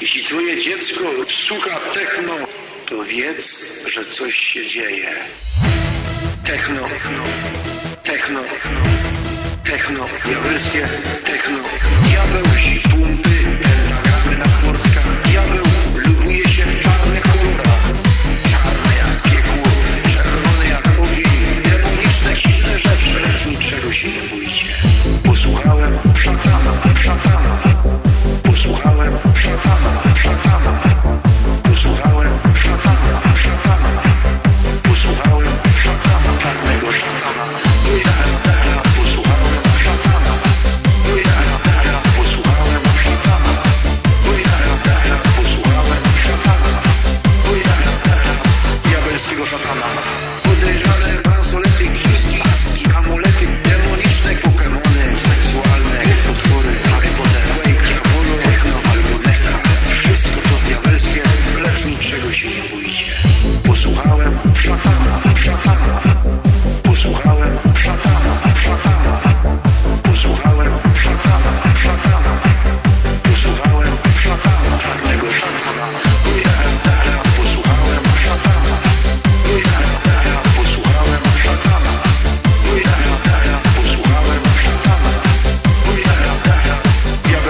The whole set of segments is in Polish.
Jeśli twoje dziecko słucha techno, to wiedz, że coś się dzieje. Techno, techno, techno, techno, diabelskie techno. Diabeł wsi pumpy, pentagramy na portkach. Diabeł lubuje się w czarnych kolorach. Czarne jak piekło, czerwone jak ogień. Demoniczne, dziwne rzeczy, lecz niczego się nie bójcie. Się nie bójcie. Posłuchałem szatana.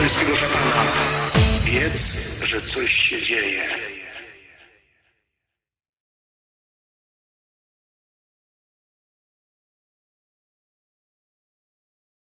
Diabelskiego szatana. Wiedz, że coś się dzieje.